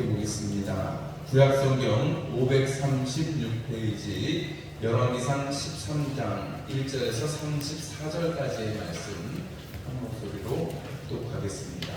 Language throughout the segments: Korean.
함께 보겠습니다. 구약성경 536페이지 열왕기상 13장 1절에서 34절까지의 말씀 한 목소리로 독하겠습니다.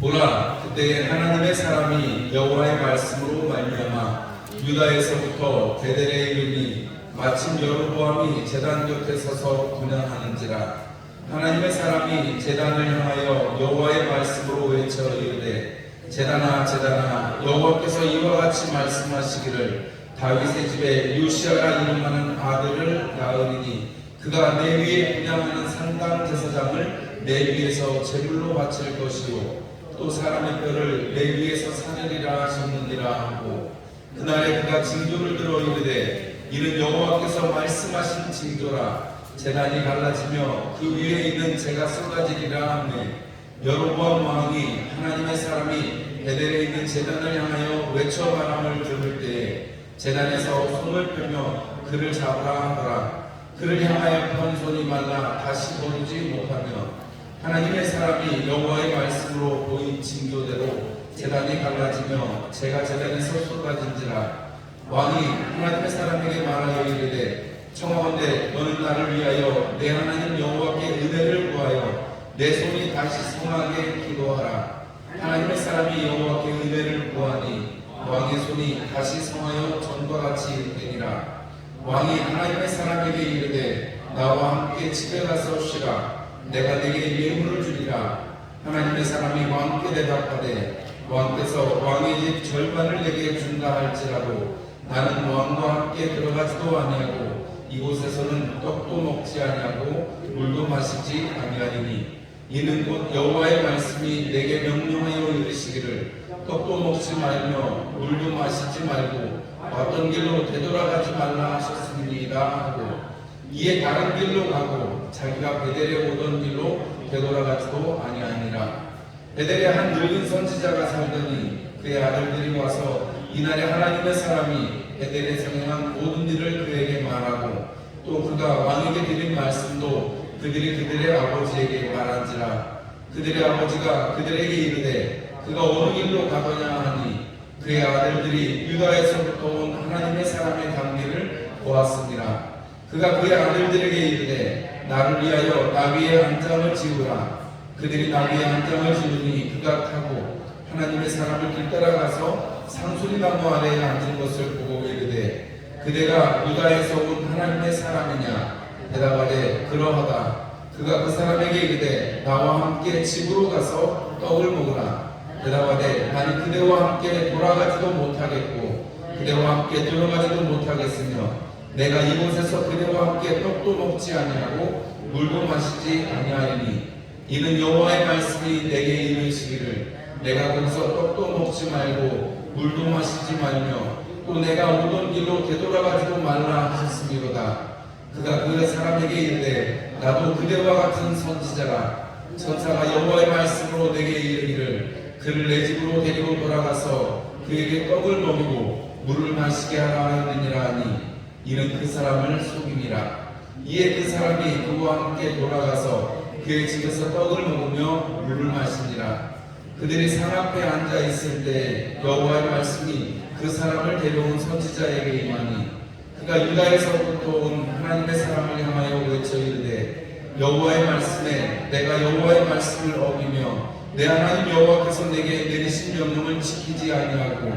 보라 그때 하나님의 사람이 여호와의 말씀으로 말미암아 유다에서부터 베델에 이르니 마침 여로보암이 제단 곁에 서서 분양하는지라 하나님의 사람이 제단을 향하여 여호와의 말씀으로 외쳐 이르되 제단아 제단아 여호와께서 이와 같이 말씀하시기를 다윗의 집에 요시아라 이름하는 아들을 낳으리니 그가 내 위에 분양하는 상당 제사장을 내 위에서 제물로 바칠 것이요 또 사람의 뼈를 내 위에서 사느리라 하셨느니라 하고 그날에 그가 징조를 들어 이르되 이는 여호와께서 말씀하신 징조라 재단이 갈라지며 그 위에 있는 재가 쏟아지리라 하매 여로보암 왕이 하나님의 사람이 베델에 있는 재단을 향하여 외쳐 바람을 들을 때에 재단에서 손을 펴며 그를 잡으라 하더라. 그를 향하여 편 손이 말라 다시 거두지 못하며 하나님의 사람이 여호와의 말씀으로 보인 징조대로 재단이 갈라지며 제가 재단에서 쏟아진지라. 왕이 하나님의 사람에게 말하여 이르되 청하건대 너는 나를 위하여 내 하나님 여호와께 은혜를 구하여 내 손이 다시 성하게 기도하라. 하나님의 사람이 여호와께 은혜를 구하니 왕의 손이 다시 성하여 전과 같이 되니라. 왕이 하나님의 사람에게 이르되 나와 함께 집에 가서 쉬라. 내가 네게 예물을 주리라. 하나님의 사람이 왕께 대답하되 왕께서 왕의 집 절반을 내게 준다 할지라도 나는 왕과 함께 들어가지도 아니하고 이곳에서는 떡도 먹지 아니하고 물도 마시지 아니하리니 이는 곧 여호와의 말씀이 내게 명령하여 이르시기를 떡도 먹지 말며 물도 마시지 말고 왔던 길로 되돌아가지 말라 하셨습니다 하고 이에 다른 길로 가고 자기가 베델에 오던 길로 되돌아가지도 아니하니라. 베델에 한 늙은 선지자가 살더니 그의 아들들이 와서 이날에 하나님의 사람이 베델에 성행한 모든 일을 그에게 말하고 또 그가 왕에게 드린 말씀도 그들이 그들의 아버지에게 말한지라. 그들의 아버지가 그들에게 이르되 그가 어느 길로 가더냐 하니 그의 아들들이 유다에서부터 온 하나님의 사람의 관계를 보았습니다. 그가 그의 아들들에게 이르되 나를 위하여 나귀의 한 장을 지으라. 그들이 나귀의 한 장을 지으니 그가 타고 하나님의 사람을 길 따라가서 상수리 나무 아래에 앉은 것을 보고 이르되 그대가 유다에서 온 하나님의 사람이냐 대답하되 그러하다. 그가 그 사람에게 이르되 나와 함께 집으로 가서 떡을 먹으라. 대답하되 나는 그대와 함께 돌아가지도 못하겠고 그대와 함께 들어가지도 못하겠으며 내가 이곳에서 그대와 함께 떡도 먹지 아니하고 물도 마시지 아니하리니 이는 여호와의 말씀이 내게 이르시기를 내가 거기서 떡도 먹지 말고 물도 마시지 말며 또 내가 오던 길로 되돌아가지도 말라 하셨음이로다 그가 그 사람에게 이르되 나도 그대와 같은 선지자라 천사가 여호와의 말씀으로 내게 이르기를 그를 내 집으로 데리고 돌아가서 그에게 떡을 먹이고 물을 마시게 하라 하였느니라 하니 이는 그 사람을 속임이라. 이에 그 사람이 그와 함께 돌아가서 그의 집에서 떡을 먹으며 물을 마시니라. 그들이 상 앞에 앉아 있을 때 여호와의 말씀이 그 사람을 데려온 선지자에게 임하니 그가 유다에서부터 온 하나님의 사람을 향하여 외쳐 이르되 여호와의 말씀에 내가 여호와의 말씀을 어기며 내 하나님 여호와께서 내게 내리신 명령을 지키지 아니하고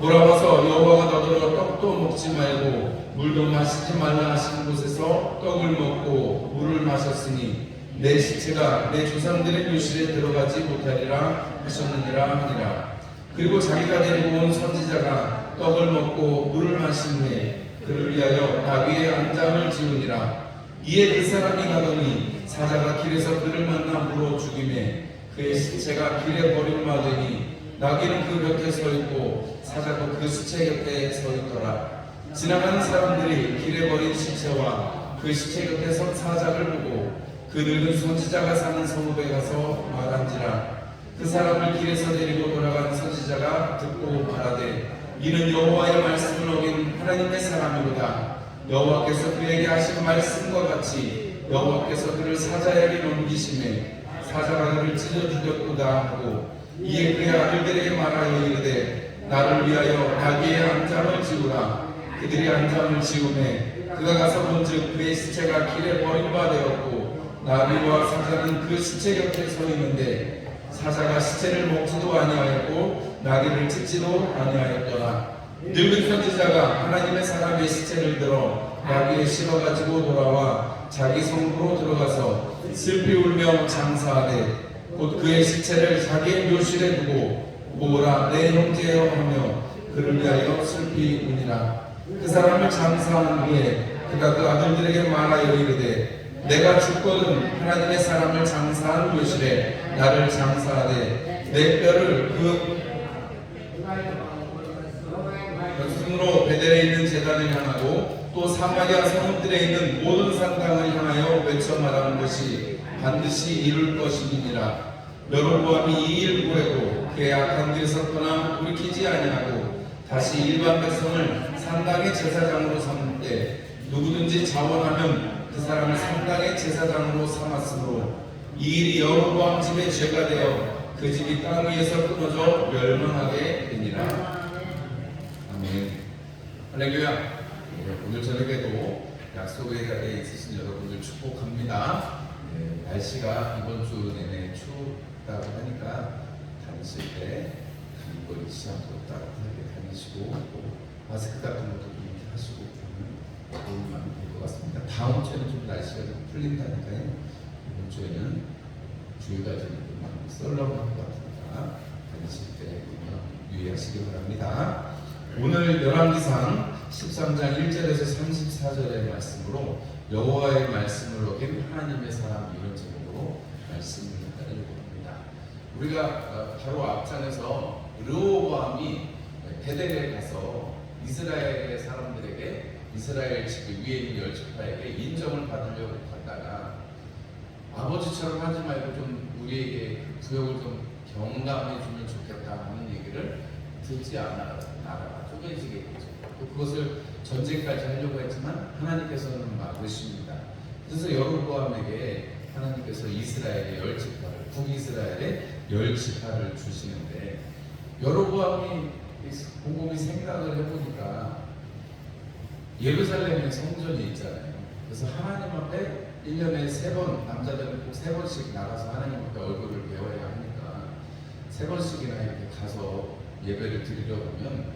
돌아와서 여호와가 너더러 떡도 먹지 말고 물도 마시지 말라 하신 곳에서 떡을 먹고 물을 마셨으니 내 시체가 내 조상들의 묘실에 들어가지 못하리라 하셨느니라 하니라. 그리고 자기가 데리고 온 선지자가 떡을 먹고 물을 마신 후에 그를 위하여 나귀의 안장을 지으니라. 이에 그 사람이 가더니 사자가 길에서 그를 만나 물어 죽임에 그의 시체가 길에 버림받으니 나귀는 그 곁에 서 있고 사자도 그 시체 곁에 서 있더라. 지나가는 사람들이 길에 버린 시체와 그 시체 곁에 선 사자를 보고 그 늙은 선지자가 사는 성읍에 가서 말한지라. 그 사람을 길에서 데리고 돌아간 선지자가 듣고 말하되 이는 여호와의 말씀을 어긴 하나님의 사람이로다. 여호와께서 그에게 하신 말씀과 같이 여호와께서 그를 사자에게 넘기심에 사자가 그를 찢어 죽였도다 하고 이에 그의 아들들에게 말하여 이르되 나를 위하여 나귀의 안장을 지우라. 그들이 안장을 지우매 그가 가서 본즉 그의 시체가 길에 버림받았고 나귀와 사자는 그 시체 곁에 서 있는데 사자가 시체를 먹지도 아니하였고 나귀를 찢지도 아니하였더라 늙은 선지자가 하나님의 사람의 시체를 들어 나귀에 실어 가지고 돌아와 자기 성으로 들어가서 슬피 울며 장사하되 곧 그의 시체를 자기의 묘실에 두고 모라 내 형제여 하며 그를 위하여 슬피 우니라. 그 사람을 장사한 후에 그가 그 아들들에게 말하여 이르되 내가 죽거든 하나님의 사람을 장사한 묘실에 나를 장사하되 내 뼈를 그연 승으로 베델에 있는 재단을 향하고 또 사마리아 성읍들에 있는 모든 산당을 향하여 외쳐 말하는 것이 반드시 이룰 것임이니라. 여로보암이 이일 구하고 그의 악한 길에서 떠나 돌이키지 아니하고 다시 일반 백성을 산당의 제사장으로 삼을 때 누구든지 자원하면 그 사람을 산당의 제사장으로 삼았으므로 이 일이 여로보암 집의 죄가 되어 그 집이 땅 위에서 끊어져 멸망하게 아멘. 할렐루야. 네, 오늘 저녁에도 약속의 자리에 있으신 여러분들 축복합니다. 네, 날씨가 이번 주 내내 춥다고 하니까 다니실 때 감기걸리지 않고 따뜻하게 다니시고 또 마스크 같은 것도 좀 이렇게 하시고 그러면 도움이 많이 될 것 같습니다. 다음 주에는 좀 날씨가 좀 풀린다니까요. 이번 주에는 주일까지는 좀 많이 썰렁할 것 같으니까 다니실 때 그냥 유의하시기 바랍니다. 오늘 열왕기상 13장 1절에서 34절의 말씀으로 여호와의 말씀을 어긴 하나님의 사람 이런 제목으로 말씀을 읽어봅니다. 우리가 어, 바로 앞장에서 르호보암이 베델에 가서 이스라엘의 사람들에게 이스라엘 집 위에 있는 열 지파에게 인정을 받으려고 갔다가 아버지처럼 하지 말고 좀 우리에게 그 구역을 좀 경감해 주면 좋겠다 하는 얘기를 듣지 않아 나라가 쪼개지게 되죠. 또 그것을 전쟁까지 하려고 했지만 하나님께서는 막으십니다. 그래서 여로보암에게 하나님께서 이스라엘의 열 지파를 북이스라엘의 열 지파를 주시는데 여로보암이 곰곰이 생각을 해보니까 예루살렘에 성전이 있잖아요. 그래서 하나님 앞에 1년에 세 번, 남자들은 꼭 세 번씩 나가서 하나님 앞에 얼굴을 배워야 하니까 세 번씩이나 이렇게 가서 예배를 드리려 보면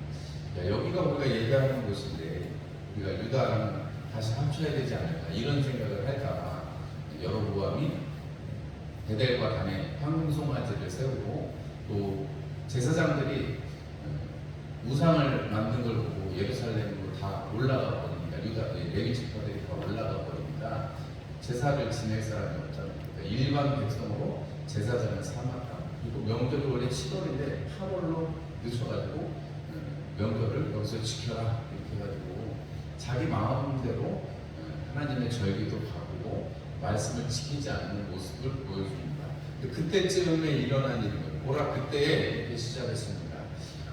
야, 여기가 우리가 예배하는 곳인데 우리가 유다랑 다시 합쳐야 되지 않을까 이런 생각을 할까봐 여로보암이 베델과 단에 황금송아지를 세우고 또 제사장들이 어, 우상을 만든 걸 보고 예루살렘으로 다 올라가 버리니까 유다 레위 지파들이 다 올라가 버리니까 제사를 지낼 사람이 없잖아요. 그러니까 일반 백성으로 제사장을 삼았다. 그리고 명절이 원래 7월인데 8월로 늦춰가지고 어, 명절을 여기서 지켜라 이렇게 해가지고 자기 마음대로 어, 하나님의 절기도 바꾸고 말씀을 지키지 않는 모습을 보여줍니다. 그때쯤에 일어난 일은 보라 그때에 이렇게 시작했습니다.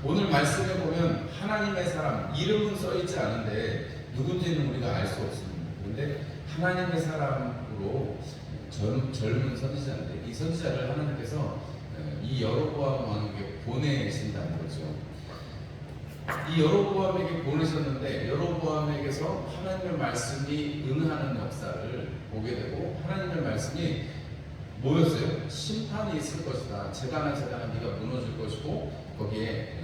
오늘 말씀에 보면 하나님의 사람 이름은 써 있지 않은데 누군지는 우리가 알 수 없습니다. 그런데 하나님의 사람으로 젊, 젊은 선지자인데 이 선지자를 하나님께서 어, 이 여로보암 왕에게 보내신다는 거죠. 이 여로보암에게 보내셨는데 여로보암에게서 하나님의 말씀이 응하는 역사를 보게 되고 하나님의 말씀이 뭐였어요? 심판이 있을 것이다. 재단한 재단은 네가 무너질 것이고 거기에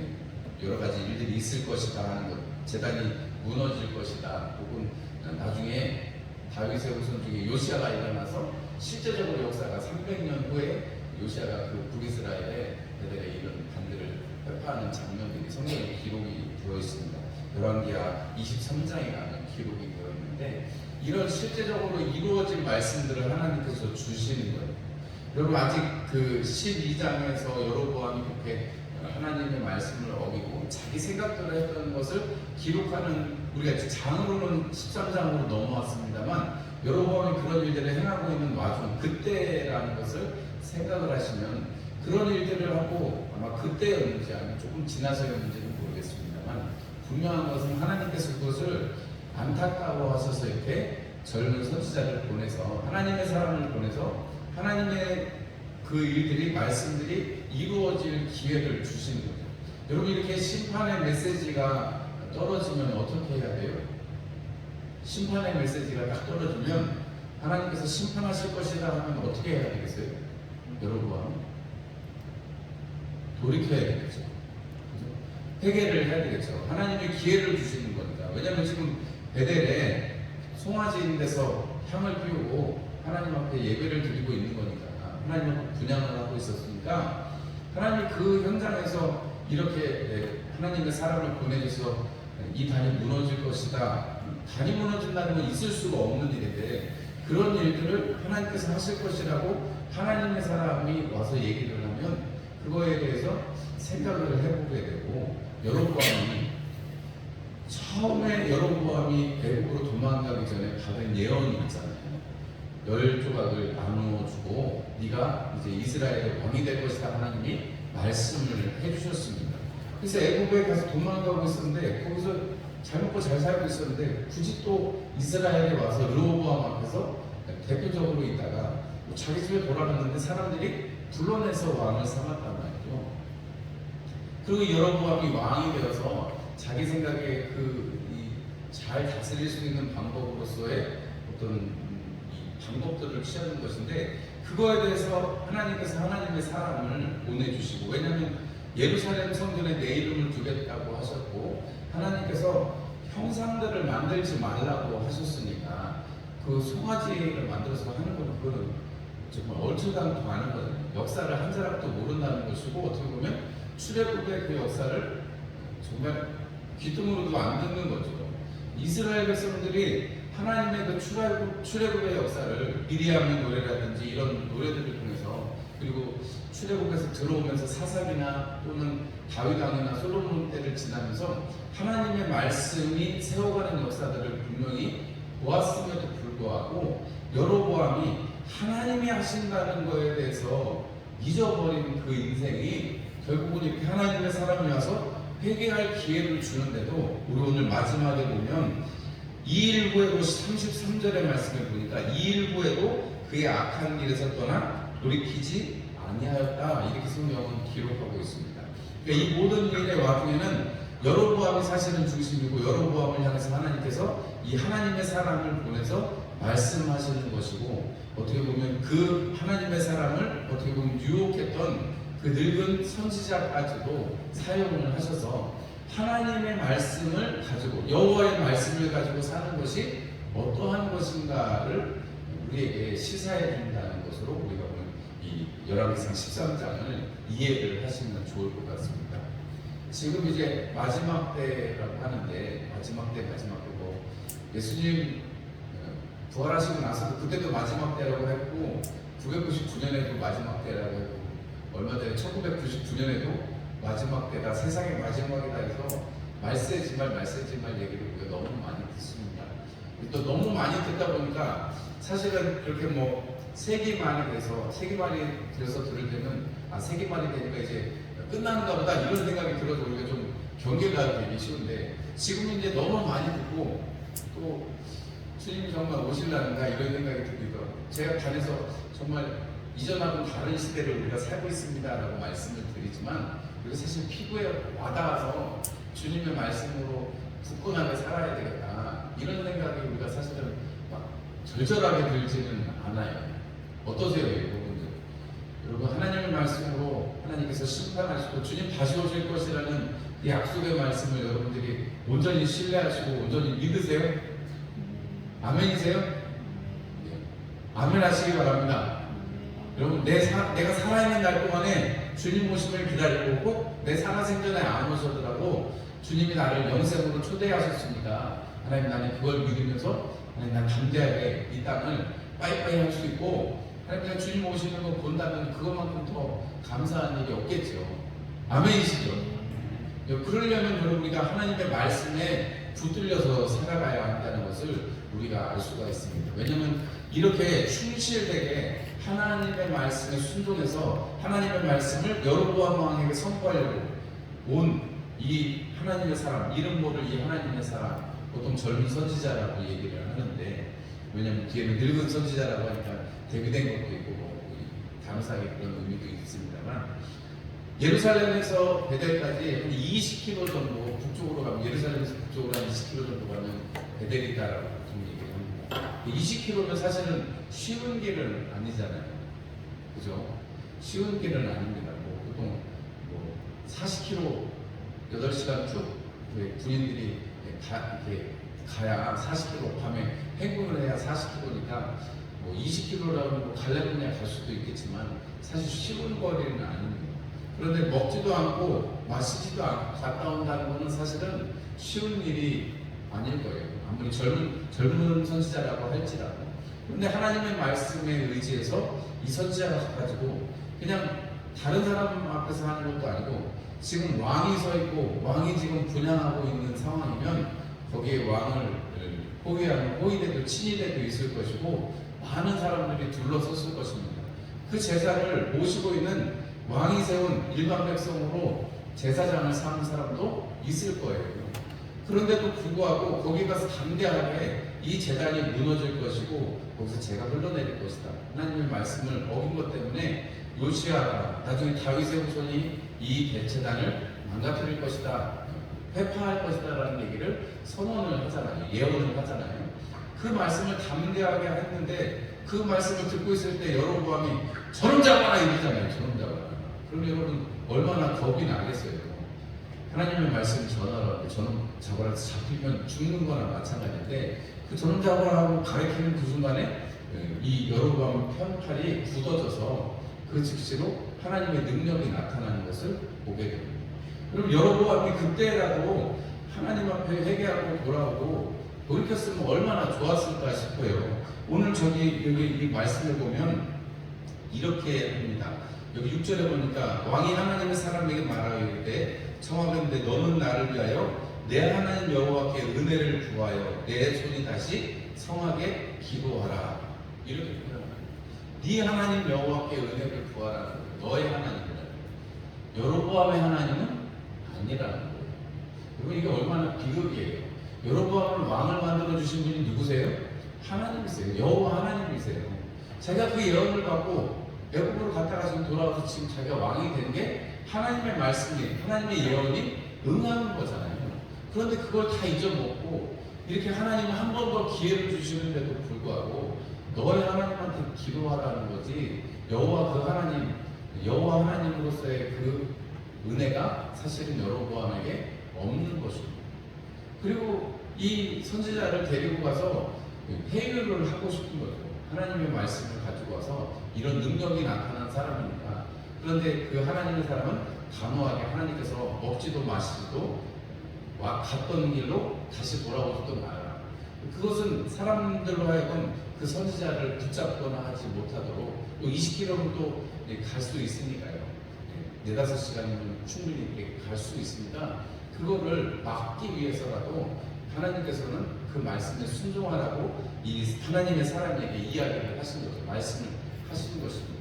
여러 가지 일들이 있을 것이다 하는 것. 재단이 무너질 것이다. 혹은 나중에 다윗의 후손 중에 요시아가 일어나서 실제적으로 역사가 300년 후에 요시아가 그 북이스라엘의 베델에 이런 반들을 회파하는 장면들이 성경에 기록이 되어 있습니다. 열왕기하 23장이라는 기록이 되어 있는데 이런 실제적으로 이루어질 말씀들을 하나님께서 주시는 거예요. 여러분 아직 그 12장에서 여로보암이 그렇게 하나님의 말씀을 어기고 자기 생각대로 했던 것을 기록하는 우리가 장으로는 13장으로 넘어왔습니다만 여로보암이 그런 일들을 행하고 있는 와중 그때라는 것을 생각을 하시면 그런 일들을 하고 아마 그때였는지 아니면 조금 지나서였는지는 모르겠습니다만 분명한 것은 하나님께서 그것을 안타까워하셔서 이렇게 젊은 선지자를 보내서 하나님의 사람을 보내서 하나님의 그 일들이 말씀들이 이루어질 기회를 주시는 거죠. 여러분 이렇게 심판의 메시지가 떨어지면 어떻게 해야 돼요? 심판의 메시지가 딱 떨어지면 하나님께서 심판하실 것이다 하면 어떻게 해야 되겠어요? 여러분 돌이켜야 되겠죠. 회개를 해야 되겠죠. 하나님이 기회를 주시는 겁니다. 왜냐하면 지금 베델에 송아지인 데서 향을 피우고 하나님 앞에 예배를 드리고 있는 거니까 하나님 앞에 분양을 하고 있었으니까 하나님 그 현장에서 이렇게 예, 하나님의 사람을 보내줘서 이 단이 무너질 것이다. 단이 무너진다는 건 있을 수가 없는 일인데 그런 일들을 하나님께서 하실 것이라고 하나님의 사람이 와서 얘기를 하면 그거에 대해서 생각을 해보게 되고 여로보암이 처음에 여로보암이 애국으로 도망가기 전에 받은 예언이 있잖아요. 열 조각을 나누어 주고 네가 이제 이스라엘의 왕이 될 것이다 하나님이 말씀을 해주셨습니다. 그래서 애국에 가서 도망가고 있었는데 거기서 잘 먹고 잘 살고 있었는데 굳이 또 이스라엘에 와서 르호보암 앞에서 대표적으로 있다가 뭐 자기 집에 돌아갔는데 사람들이 불러내서 왕을 삼았단 말이죠. 그리고 여로보암이 왕이 되어서 자기 생각에 그잘 다스릴 수 있는 방법으로서의 어떤 음, 이 방법들을 취하는 것인데 그거에 대해서 하나님께서 하나님의 사람을 보내주시고 왜냐하면 예루살렘 성전에 내 이름을 두겠다고 하셨고 하나님께서 형상들을 만들지 말라고 하셨으니까 그 송아지를 만들어서 하는 건 그거는 정말 얼추당도 아는 거예요. 역사를 한 사람도 모른다는 것이고 어떻게 보면 출애굽의 그 역사를 정말 귀등으로도 안 듣는 거죠. 이스라엘 백성들이 하나님의 그 출애굽, 출애굽의 역사를 미리암의 노래라든지 이런 노래들을 통해서 그리고 출애굽에서 들어오면서 사사기나 또는 다윗 왕이나 솔로몬 때를 지나면서 하나님의 말씀이 세워가는 역사들을 분명히 보았음에도 불구하고 여로보암이 하나님이 하신다는 거에 대해서 잊어버린 그 인생이 결국은 이렇게 하나님의 사람이 와서 회개할 기회를 주는데도 우리 오늘 마지막에 보면 2일 후에도 33절의 말씀을 보니까 2일 후에도 그의 악한 길에서 떠나 돌이키지 아니하였다 이렇게 성경은 기록하고 있습니다. 그러니까 이 모든 일의 와중에는 여로보암이 사실은 중심이고 여로보암을 향해서 하나님께서 이 하나님의 사람을 보내서 말씀하시는 것이고 어떻게 보면 그 하나님의 사람을 어떻게 보면 유혹했던 그 늙은 선지자까지도 사용을 하셔서 하나님의 말씀을 가지고 여호와의 말씀을 가지고 사는 것이 어떠한 것인가를 우리에게 시사해 준다는 것으로 우리가 오늘 이 열왕기상 13장을 이해를 하시면 좋을 것 같습니다. 지금 이제 마지막 때라고 하는데 마지막 때 마지막 때고 예수님 어, 부활하시고 나서도 그때도 마지막 때라고 했고 999년에도 마지막 때라고 했고 얼마 전에 1999년에도 마지막 때다 세상의 마지막이다 해서 말세 지말 말세 지말 얘기를 우리가 너무 많이 듣습니다. 또 너무 많이 듣다 보니까 사실은 그렇게 뭐 세기만이 돼서 세기만이 돼서 들을 때는 아 세기만이 되니까 이제 끝나는가 보다 이런 생각이 들어서 우리가 좀 경계가 되기 쉬운데 지금 이제 너무 많이 듣고 또 주님이 정말 오실라는가 이런 생각이 들기도 제가 다녀서 정말 이전하고는 다른 시대를 우리가 살고 있습니다라고 말씀을 드리지만 우리가 사실 피부에 와닿아서 주님의 말씀으로 굳건하게 살아야 되겠다 이런 생각이 우리가 사실은 막 절절하게 들지는 않아요. 어떠세요, 여러분들? 여러분 하나님의 말씀으로 하나님께서 심판하시고 주님 다시 오실 것이라는 그 약속의 말씀을 여러분들이 온전히 신뢰하시고 온전히 믿으세요? 아멘이세요? 네. 아멘 하시기 바랍니다. 여러분 내 사, 내가 살아있는 날 동안에 주님 오심을 기다리고 꼭 내 살아생전에 안 오셔더라도 주님이 나를 영생으로 초대하셨습니다. 하나님 나는 그걸 믿으면서 하나님 난 담대하게 이 땅을 빠이빠이 할 수 있고 하나님 내가 주님 오시는 거 본다면 그것만큼 더 감사한 일이 없겠죠. 아멘이시죠? 그러려면 여러분 우리가 하나님의 말씀에 붙들려서 살아가야 한다는 것을 우리가 알 수가 있습니다. 왜냐하면 이렇게 충실되게 하나님의 말씀에 순종해서 하나님의 말씀을 여로보암 왕에게 선포하려고 온 이 하나님의 사람 이름 모를 이 하나님의 사람 보통 젊은 선지자라고 얘기를 하는데 왜냐하면 뒤에는 늙은 선지자라고 하니까 대비된 것도 있고 뭐 감사하게 그런 의미도 있습니다만 예루살렘에서 베델까지 한 20km 정도 북쪽으로 가면 예루살렘에서 북쪽으로 한 20km 정도 가면 베델이 있다라고. 20km면 사실은 쉬운 길은 아니잖아요. 그죠? 쉬운 길은 아닙니다. 뭐 보통 뭐 40km 8시간 쭉그 군인들이 가, 이렇게 가야 40km 밤에 행군을 해야 40km니까 뭐 20km라고 뭐 갈래면야 갈 수도 있겠지만 사실 쉬운 거리는 아닙니다. 그런데 먹지도 않고 마시지도 않고 갔다 온다는 것은 사실은 쉬운 일이 아닐 거예요. 아무리 젊은 젊은 선지자라고 할지라도. 그런데 하나님의 말씀에 의지해서 이 선지자가 가지고 그냥 다른 사람 앞에서 하는 것도 아니고 지금 왕이 서 있고 왕이 지금 분양하고 있는 상황이면 거기에 왕을 호위하는 호위대도 친위대도 있을 것이고 많은 사람들이 둘러섰을 것입니다. 그 제사를 모시고 있는 왕이 세운 일반 백성으로 제사장을 삼은 사람도 있을 거예요. 그런데도 불구하고 거기 가서 담대하게 이 재단이 무너질 것이고 거기서 제가 흘러내릴 것이다. 하나님의 말씀을 어긴 것 때문에 요시아가 나중에 다윗의 후손이 이 대체단을 망가뜨릴 것이다. 회파할 것이다 라는 얘기를 선언을 하잖아요. 예언을 하잖아요. 그 말씀을 담대하게 했는데 그 말씀을 듣고 있을 때 여로보암이 저놈 잡아라 이러잖아요. 저놈 잡아라. 그럼 여러분 얼마나 겁이 나겠어요. 하나님의 말씀 전하라고 잡아라 해서 잡히면 죽는 거나 마찬가지인데 그 저놈 잡아라 하고 가리키는 그 순간에 이 여로보암 편팔이 굳어져서 그 즉시로 하나님의 능력이 나타나는 것을 보게 됩니다. 그럼 여로보암이 그때라도 하나님 앞에 회개하고 돌아오고 돌이켰으면 얼마나 좋았을까 싶어요. 오늘 저기 여기 이 말씀을 보면 이렇게 합니다. 여기 6절에 보니까 왕이 하나님의 사람에게 말하여 이르되 청하건대 너는 나를 위하여 내 하나님 여호와께 은혜를 구하여 내 손이 다시 성하게 기도하라. 이렇게 표현합니다. 네 하나님 여호와께 은혜를 거예요. 너의 하나님이라. 여로보암의 하나님은 아니라는 거예요. 여러분 이게 얼마나 비극이에요. 여로보암을 왕을 만들어 주신 분이 누구세요? 하나님이세요. 여호와 하나님이세요. 제가 그 예언을 받고 애국으로 갔다가 지금 돌아와서 지금 자기가 왕이 된 게 하나님의 말씀이 하나님의 예언이 응하는 거잖아요. 그런데 그걸 다 잊어먹고 이렇게 하나님은 한 번 더 기회를 주시는데도 불구하고 너의 하나님한테 기도하라는 거지 여호와 그 하나님 여호와 하나님으로서의 그 은혜가 사실은 여로보암에게 없는 것입니다. 그리고 이 선지자를 데리고 가서 회유를 하고 싶은 거죠. 하나님의 말씀을 가지고 와서 이런 능력이 나타난 사람이니까. 그런데 그 하나님의 사람은 단호하게 하나님께서 먹지도 마시지도 와 갔던 길로 다시 돌아오지도 마라. 그것은 사람들로 하여금 그 선지자를 붙잡거나 하지 못하도록 20km는 또갈 수 있으니까요. 네 다섯 시간이면 충분히 갈수 있습니다. 그거를 막기 위해서라도 하나님께서는 그 말씀에 순종하라고 이 하나님의 사람에게 이야기를 하신 거죠. 말씀을 하신 것입니다.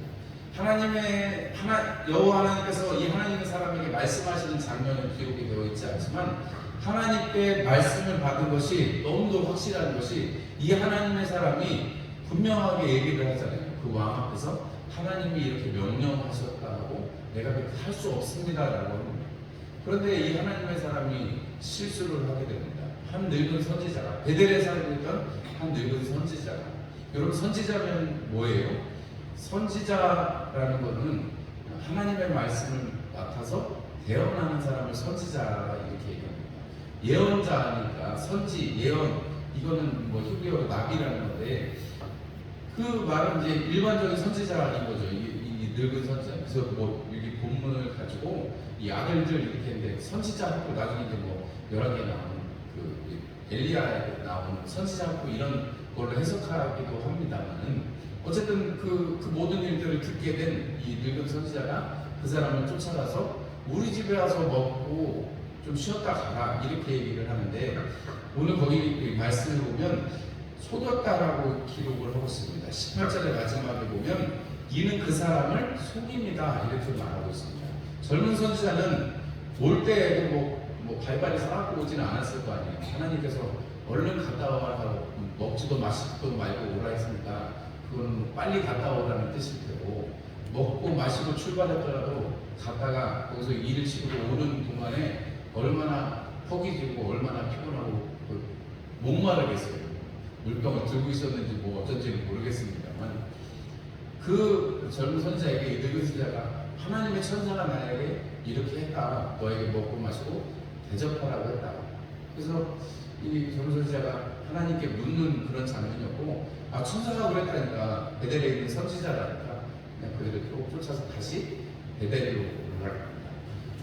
하나님의 하나 여호와 하나님께서 이 하나님의 사람에게 말씀하시는 장면은 기록이 되어 있지 않지만 하나님께 말씀을 받은 것이 너무도 확실한 것이 이 하나님의 사람이 분명하게 얘기를 하잖아요. 그 왕 앞에서 하나님이 이렇게 명령하셨다고 내가 그렇게 할 수 없습니다라고 합니다. 그런데 이 하나님의 사람이 실수를 하게 됩니다. 한 늙은 선지자가 베델에 살고 있던 한 늙은 선지자가 여러분 선지자면 뭐예요? 선지자라는 것은 하나님의 말씀을 맡아서 대언하는 사람을 선지자라 이렇게 얘기합니다. 예언자니까 선지 예언 이거는 뭐 히브리어로 나비라는 건데 그 말은 이제 일반적인 선지자인 거죠. 이, 이 늙은 선지자. 그래서 뭐 여기 본문을 가지고 이 아들들 이렇게 했는데 선지자 학교 나중에 이제 뭐 여러 개 나오는 그 엘리야에 나오는 선지자 학교 이런 걸로 해석하기도 합니다만은 어쨌든 그, 그 모든 일들을 듣게 된 이 늙은 선지자가 그 사람을 쫓아가서 우리 집에 와서 먹고 좀 쉬었다 가라 이렇게 얘기를 하는데 오늘 거기 그 말씀을 보면 속였다라고 기록을 하고 있습니다. 18절의 마지막에 보면 이는 그 사람을 속입니다 이렇게 말하고 있습니다. 젊은 선지자는 올 때에도 뭐, 뭐 발발이 싸갖고 오지는 않았을 거 아니에요. 하나님께서 얼른 갔다 와라고 먹지도 마시지도 말고 오라 했으니까 그건 뭐 빨리 갔다 오라는 뜻일 테고 먹고 마시고 출발했더라도 갔다가 거기서 일을 치르고 오는 동안에 얼마나 허기 지고 얼마나 피곤하고 그 목마르겠어요. 물병을 들고 있었는지 뭐 어쩐지는 모르겠습니다만 그 젊은 선자에게 이 늙은 선자가 하나님의 천사가 나에게 이렇게 했다. 너에게 먹고 마시고 대접하라고 했다. 그래서 이 젊은 선자가 하나님께 묻는 그런 장면이었고 아 천사가 그랬다니까 베델에 있는 선지자라니까 그냥 그대로 쭉 쫓아서 다시 베델로 올라갑니다.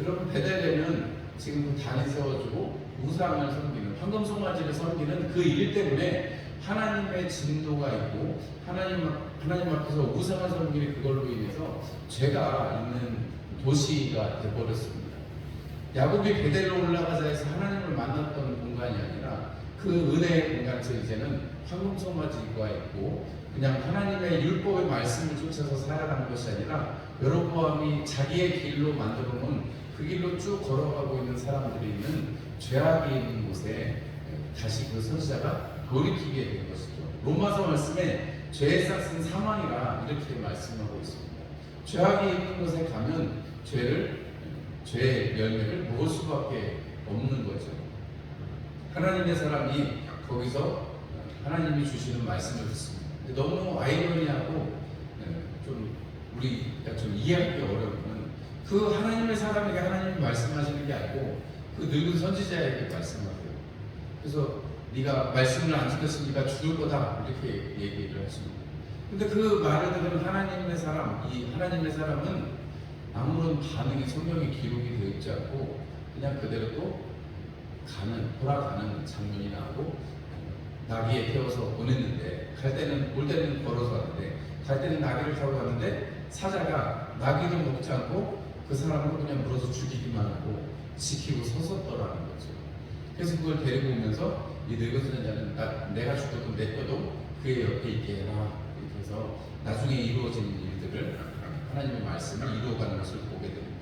여러분 베델에는 지금 그 단이 세워주고 우상을 섬기는 황금 송아지를 섬기는 그 일 때문에 하나님의 진도가 있고 하나님 하나님 앞에서 우상을 섬기는 그걸로 인해서 죄가 있는 도시가 되버렸습니다. 야곱이 베델로 올라가자 해서 하나님을 만났던 공간이 아니라 그 은혜의 공간에서 이제는 황금송아지가 있고 그냥 하나님의 율법의 말씀을 쫓아서 살아가는 것이 아니라 여로보암이 자기의 길로 만들어 놓은 그 길로 쭉 걸어가고 있는 사람들이 있는 죄악이 있는 곳에 다시 그 선지자가 돌이키게 된 것이죠. 로마서 말씀에 죄의 싹은 사망이라 이렇게 말씀하고 있습니다. 죄악이 있는 곳에 가면 죄를 죄의 열매를 먹을 수밖에 없는 거죠. 하나님의 사람이 거기서 하나님이 주시는 말씀을 듣습니다. 너무 아이러니하고 네, 좀 우리가 좀 이해하기 어려운 그 하나님의 사람에게 하나님이 말씀하시는 게 아니고 그 늙은 선지자에게 말씀하세요. 그래서 네가 말씀을 안 지켰으니까 죽을 거다 이렇게 얘기를 하십니다. 근데 그 말을 들은 하나님의 사람, 이 하나님의 사람은 아무런 반응이 성경에 기록이 되어 있지 않고 그냥 그대로 또 가는 돌아가는 장면이 나오고 나귀에 태워서 보냈는데 갈 때는 올 때는 걸어서 갔는데 갈 때는 나귀를 타고 갔는데 사자가 나귀를 먹지 않고 그 사람을 그냥 물어서 죽이기만 하고 지키고 서섰더라는 거죠. 그래서 그걸 데리고 오면서 이 늙은 선자는 나, 내가 죽어도 내 거도 그의 옆에 있게 해라 이렇게 해서 나중에 이루어지는 일들을 하나님의 말씀을 이루어가는 것을 보게 됩니다.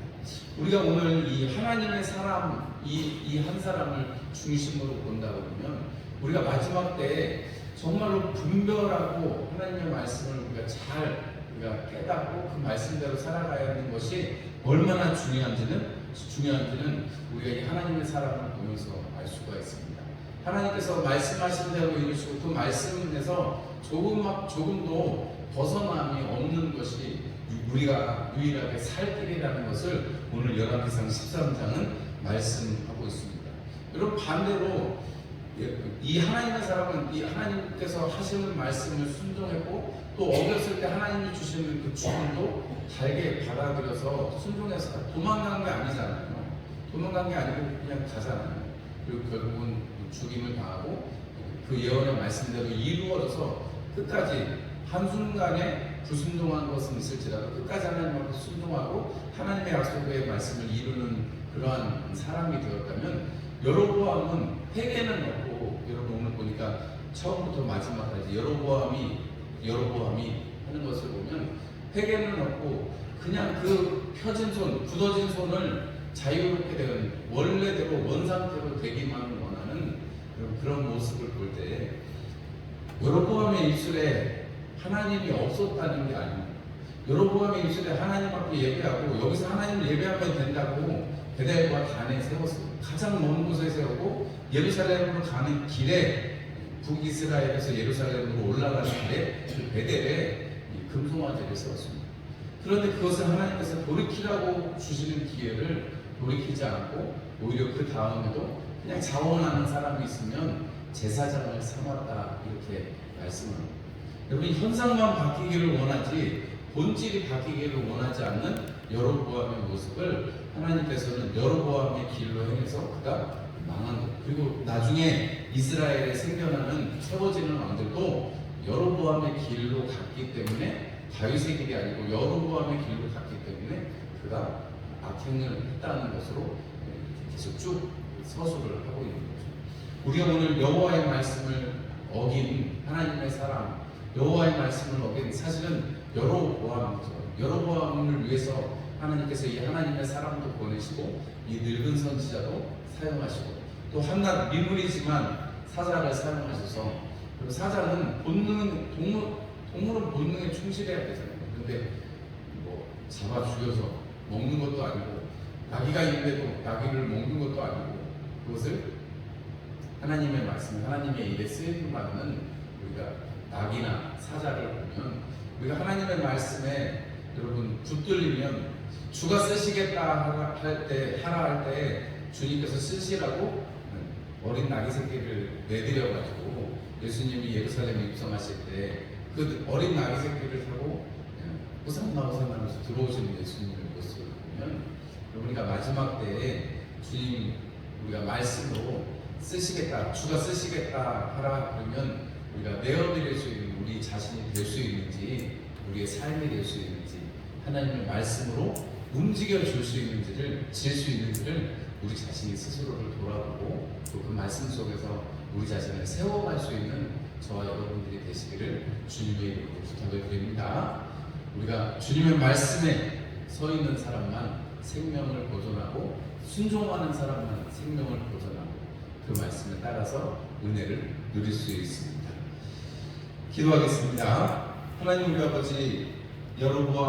우리가 오늘 이 하나님의 사람 이 이 한 사람을 중심으로 본다 그러면 우리가 마지막 때 정말로 분별하고 하나님의 말씀을 우리가 잘 우리가 깨닫고 그 말씀대로 살아가야 하는 것이 얼마나 중요한지는 중요한지는 우리가 이 하나님의 사람을 보면서 알 수가 있습니다. 하나님께서 말씀하신 대로 이루시고 그 말씀에서 조금 조금도 벗어남이 없는 것이 우리가 유일하게 살 길이라는 것을 오늘 열왕기상 13장은 말씀하고 있습니다. 여러분 반대로 이 하나님의 사람은 이 하나님께서 하시는 말씀을 순종했고 또 어렸을 때 하나님이 주시는 그 죽음도 달게 받아들여서 순종해서 도망간 게 아니잖아요. 도망간 게 아니고 그냥 가잖아요. 그리고 결국은 죽임을 당하고 그 예언의 말씀대로 이루어져서 끝까지 한순간에 불순종한 것은 있을지라도 끝까지 하나님 앞에 순종하고 하나님의 약속의 말씀을 이루는 그러한 사람이 되었다면 여로보암은 회개는 없고 여러분 오늘 보니까 처음부터 마지막까지 여로보암이 여로보암이 하는 것을 보면 회개는 없고 그냥 그 펴진 손, 굳어진 손을 자유롭게 되는 원래대로 원상태로 되기만 원하는 그런, 모습을 볼 때 여로보암의 입술에 하나님이 없었다는 게 아닙니다. 여로보암의 입술에 하나님 앞에 예배하고 여기서 하나님을 예배하면 된다고 베델과 단에 세웠어요. 가장 먼 곳에 세우고 예루살렘으로 가는 길에 북이스라엘에서 예루살렘으로 올라가는 길에 그 베델에 이 금송아지를 세웠습니다. 그런데 그것을 하나님께서 돌이키라고 주시는 기회를 돌이키지 않고 오히려 그 다음에도 그냥 자원하는 사람이 있으면 제사장을 삼았다 이렇게 말씀합니다. 여러분 현상만 바뀌기를 원하지 본질이 바뀌기를 원하지 않는 여로보암의 모습을 하나님께서는 여로보암의 길로 행해서 그가 망한 것 그리고 나중에 이스라엘에 생겨나는 세워지는 왕들도 여로보암의 길로 갔기 때문에 다윗의 길이 아니고 여로보암의 길로 갔기 때문에 그가 악행을 했다는 것으로 계속 쭉 서술을 하고 있는 거죠. 우리가 오늘 여호와의 말씀을 어긴 하나님의 사람, 여호와의 말씀을 어긴 사실은 여로보암이죠. 여로보암을 위해서 하나님께서 이 하나님의 사람도 보내시고 이 늙은 선지자도 사용하시고 또 한낱 미물이지만 사자를 사용하셔서 그리고 사자는 본능 동물 동물은 본능에 충실해야 되잖아요. 근데 뭐 잡아 죽여서 먹는 것도 아니고 나귀가 있는데도 나귀를 먹는 것도 아니고 그것을 하나님의 말씀, 하나님의 일에 쓰임 받는 우리가 낙이나 사자를 보면 우리가 하나님의 말씀에 여러분 붙들리면 주가 쓰시겠다 할 때 하라 할 때 주님께서 쓰시라고 어린 낙이 새끼를 내드려 가지고 예수님이 예루살렘에 입성하실 때 그 어린 낙이 새끼를 타고 호산나 하면서 들어오시는 예수님의 모습을 보면 우리가 마지막 때에 주님 우리가 말씀으로 쓰시겠다 주가 쓰시겠다 하라 그러면 우리가 내어드릴 수 있는 우리 자신이 될 수 있는지 우리의 삶이 될 수 있는지 하나님의 말씀으로 움직여 줄 수 있는지를 질 수 있는지를 우리 자신이 스스로를 돌아보고 또 그 말씀 속에서 우리 자신을 세워갈 수 있는 저와 여러분들이 되시기를 주님의 이름으로 부탁을 드립니다. 우리가 주님의 말씀에 서 있는 사람만 생명을 보존하고 순종하는 사람만 생명을 보존하고 그 말씀에 따라서 은혜를 누릴 수 있습니다. 기도하겠습니다. 하나님 우리 아버지 여러분과